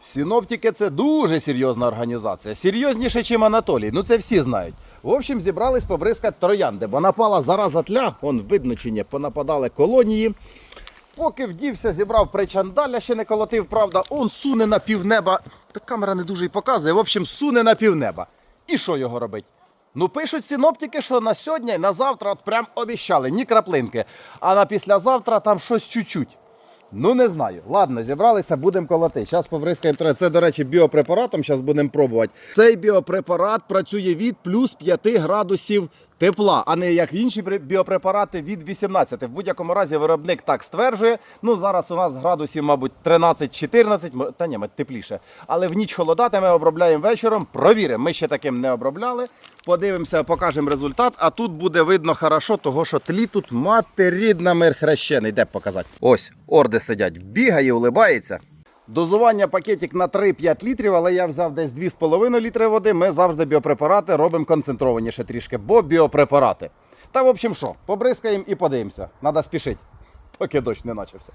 Синоптики це дуже серйозна організація. Серйозніше, ніж Анатолій. Ну це всі знають. В общем, зібрались побризкати троянди, бо напала зараза тля, он видно чи ні, понападали колонії. Поки вдівся, зібрав причандаля, ще не колотив, правда, он суне на півнеба. Та камера не дуже й показує. В общем, суне на півнеба. І що його робить? Ну, пишуть синоптики, що на сьогодні і на завтра от прям обіщали, ні краплинки. А на післязавтра там щось чуть-чуть. Ну не знаю. Ладно, зібралися, будемо колоти. Зараз побризкаємо трохи. Це, до речі, біопрепаратом. Зараз будемо пробувати. Цей біопрепарат працює від плюс 5 градусів тепла, а не як інші біопрепарати від 18. В будь-якому разі виробник так стверджує. Ну зараз у нас градусів, мабуть, 13-14, та ні, ми тепліше. Але в ніч холодати ми обробляємо вечором. Провіримо. Ми ще таким не обробляли. Подивимося, покажемо результат. А тут буде видно хорошо, того що тлі тут мати рідна мир хрещений. Де показати? Ось орди сидять, бігає, улибається. Дозування пакетик на 3-5 літрів, але я взяв десь 2,5 літри води. Ми завжди біопрепарати робимо концентрованіше трішки, бо біопрепарати. Та в общем що, побризкаємо і подивимося. Надо спішити, поки дощ не почався.